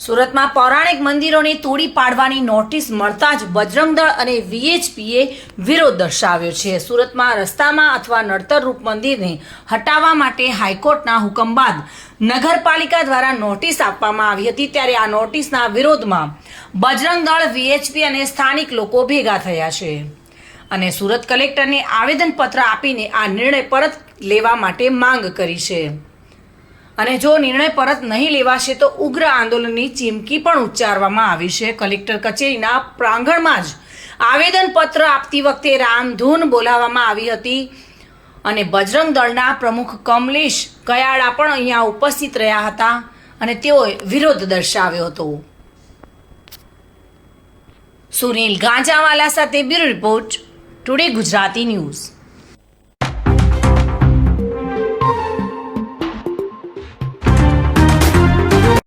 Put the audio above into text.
સુરતમાં પૌરાણિક મંદિરોને તોડી પાડવાની નોટિસ મળતા જ બજરંગ દળ અને વીએચપીએ વિરોધ દર્શાવ્યો છે. સુરતમાં રસ્તામાં અથવા નડતરરૂપ મંદિરને હટાવવા માટે હાઈકોર્ટના હુકમ બાદ નગરપાલિકા દ્વારા નોટિસ આપવામાં આવી હતી. ત્યારે આ નોટિસના વિરોધમાં બજરંગ દળ, વીએચપી અને સ્થાનિક લોકો ભેગા થયા છે. અને સુરત કલેક્ટરને આવેદનપત્ર આપીને આ નિર્ણય પરત લેવા માટે માંગ કરી છે. અને જો નિર્ણય પરત નહીં લેવાશે તો ઉગ્ર આંદોલનની ચીમકી પણ ઉચ્ચારવામાં આવી છે. કલેક્ટર કચેરીના પ્રાંગણમાં જ આવેદનપત્ર આપતી વખતે રામધૂન બોલાવવામાં આવી હતી અને બજરંગ દળના પ્રમુખ કમલેશ કયાળા પણ અહીંયા ઉપસ્થિત રહ્યા હતા અને તેઓએ વિરોધ દર્શાવ્યો હતો. સુનિલ ગાંજાવાલા સાથે bureau report, today Gujarati news.